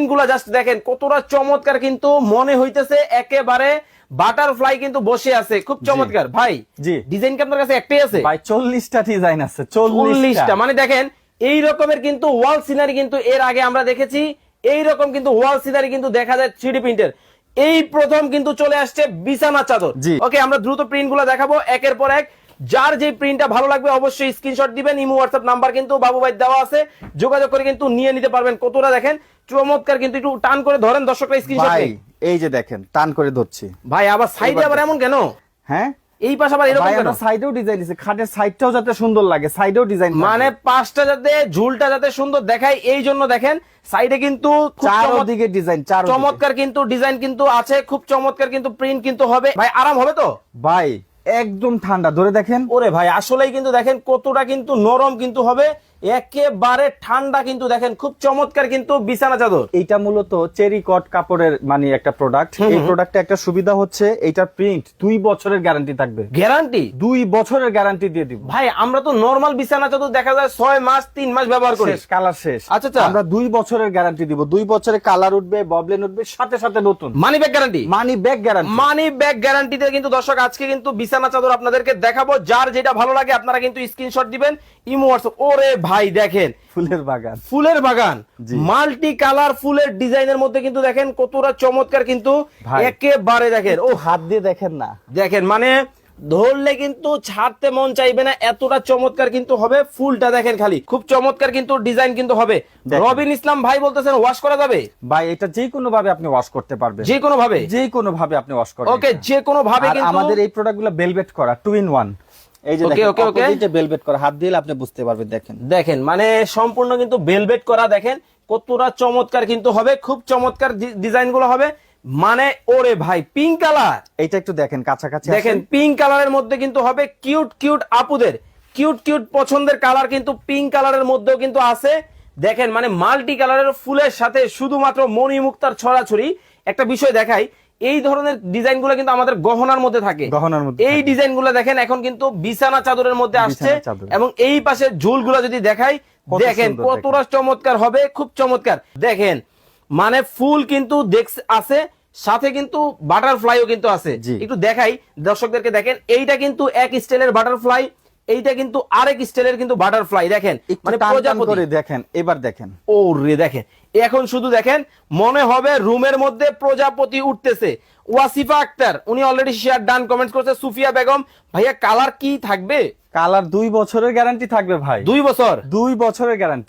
প্রিন্টগুলা just দেখেন কতটা চমৎকার কিন্তু মনে হইতেছে একেবারে বাটারফ্লাই কিন্তু বসে আছে। খুব চমৎকার। ভাই জি। ডিজাইন কি আপনার কাছে একটাই আছে? ভাই চল্লিশটা ডিজাইন আছে চল্লিশটা। চল্লিশটা। মানে দেখেন এই রকমের কিন্তু ওয়াল সিনারি কিন্তু এর আগে আমরা দেখেছি এই রকম কিন্তু ওয়াল সিনারি কিন্তু দেখা যায় থ্রিডি প্রিন্টের এই প্রথম কিন্তু চলে আসছে বিছানা চাদর। ওকে আমরা দ্রুত প্রিন্টগুলো দেখাবো একের পর এক। যার যে প্রিন্টটা ভালো লাগবে অবশ্যই স্ক্রিনশট দিবেন ইমো হোয়াটসঅ্যাপ নাম্বার কিন্তু বাবু ভাই দেওয়া আছে। যোগাযোগ করে কিন্তু নিয়ে নিতে পারবেন। কতটা দেখেন? চমৎকার কিন্তু একটু টান করে ধরেন দর্শকরা স্ক্রিনশট ভাই এই যে দেখেন টান করে ধরছি। ভাই আবার সাইডে আবার এমন কেন? হ্যাঁ? এই পাশে আবার এরকম কেন? সাইডেও ডিজাইন দিছি খাটের সাইডটাও যাতে সুন্দর লাগে সাইডেও ডিজাইন মানে পাঁচটা যাতে ঝুলটা যাতে সুন্দর দেখায় এই জন্য দেখেন সাইডে কিন্তু খুব চার চমৎ- ডিজাইন চার চমৎকার কিন্তু ডিজাইন কিন্তু আছে খুব চমৎকার কিন্তু প্রিন্ট কিন্তু হবে। ভাই আরাম হবে তো? ভাই একদম ঠান্ডা। ধরে দেখেন। ওরে ভাই আসলেই কিন্তু দেখেন কতটা কিন্তু নরম কিন্তু হবে। একেবারে ঠান্ডা কিন্তু দেখেন। খুব চমৎকার কিন্তু বিছানা চাদর। এইটা মূলত চেরি কট কাপড়ের মানে একটা প্রোডাক্ট এই প্রোডাক্টে একটা সুবিধা হচ্ছে এইটার প্রিন্ট দুই বছরের গ্যারান্টি থাকবে। গ্যারান্টি দুই বছরের গ্যারান্টি দিয়ে দিব। ভাই আমরা তো নরমাল বিছানা চাদর দেখা যায় ছয় মাস তিন মাস ব্যবহার করি। কালার শেষ। আচ্ছা, আচ্ছা। আমরা দুই বছরের গ্যারান্টি দিব। দুই বছরে কালার উঠবে ববলেন উঠবে সাথে সাথে নতুন। Money back guarantee money back guarantee money back গ্যারান্টিতে কিন্তু দর্শক আজকে কিন্তু বিছানা চাদর আপনাদেরকে দেখাবো। যার যেটা ভালো লাগে আপনারা কিন্তু স্ক্রিনশট দিবেন। Imo WhatsApp. ওরে ভাই দেখেন। ফুলের বাগান। ফুলের বাগান। মাল্টি কালার ফুলের ডিজাইনের মধ্যে কিন্তু দেখেন কতটা চমৎকার কিন্তু একেবারে দেখেন। ও হাত দিয়ে দেখেন না। দেখেন মানে ধরলে কিন্তু ছাড়তে মন চাইবে না এতটা চমৎকার কিন্তু হবে ফুলটা দেখেন খালি। খুব চমৎকার কিন্তু ডিজাইন কিন্তু হবে। রবিন ইসলাম ভাই বলতেছেন ওয়াশ করা যাবে? ভাই এটা যে কোনো ভাবে আপনি ওয়াশ করতে পারবেন। যে কোনো ভাবে? যে কোনো ভাবে আপনি ওয়াশ করবেন ওকে যে কোনো ভাবে কিন্তু আমাদের এই প্রোডাক্টগুলো বেলভেট করা টু ইন ওয়ান এই যে okay, okay. opposite বেলভেট করা হাত দিলে আপনি বুঝতে পারবেন দেখেন। দেখেন মানে সম্পূর্ণ কিন্তু বেলভেট করা দেখেন কতটা চমৎকার কিন্তু হবে খুব চমৎকার ডিজাইনগুলো হবে। মানে ওরে ভাই পিঙ্ক কালার এটা একটু দেখেন কাছাকাছি দেখেন পিঙ্ক কালারের মধ্যে কিন্তু হবে কিউট কিউট আপুদের। কিউট কিউট পছন্দের কালার কিন্তু পিঙ্ক কালারের মধ্যেও কিন্তু আছে। দেখেন মানে মাল্টি কালারের ফুলের সাথে শুধুমাত্র মণিমুক্তার ছড়াছড়ি। একটা বিষয় দেখাই এই ধরনের ডিজাইনগুলো কিন্তু আমাদের গহনার মধ্যে থাকে। গহনার মধ্যে এই। ডিজাইনগুলো দেখেন এখন কিন্তু বিছানা চাদরের মধ্যে আসছে। এবং এই পাশে ঝুলগুলো যদি দেখাই দেখেন কতটা চমৎকার হবে খুব চমৎকার। দেখেন মানে ফুল কিন্তু দেখ আছে। সাথে কিন্তু বাটারফ্লাইও কিন্তু আছে। একটু দেখাই দর্শকদেরকে দেখেন এইটা কিন্তু এক স্টাইলের বাটারফ্লাই এইটা কিন্তু আরেক স্টাইলের কিন্তু বাটারফ্লাই। দেখেন মানে করে দেখেন এবার দেখেন। ও রে দেখেন এখন শুধু দেখেন মনে হবে রুমের মধ্যে প্রজাপতি উঠতেছে। ওয়াসিফা আক্তার উনি অলরেডি শেয়ার ডান কমেন্ট করছে সুফিয়া বেগম ভাইয়া কালার কি থাকবে? কালার দুই বছরের গ্যারান্টি থাকবে ভাই। দুই বছর? দুই বছরের গ্যারান্টি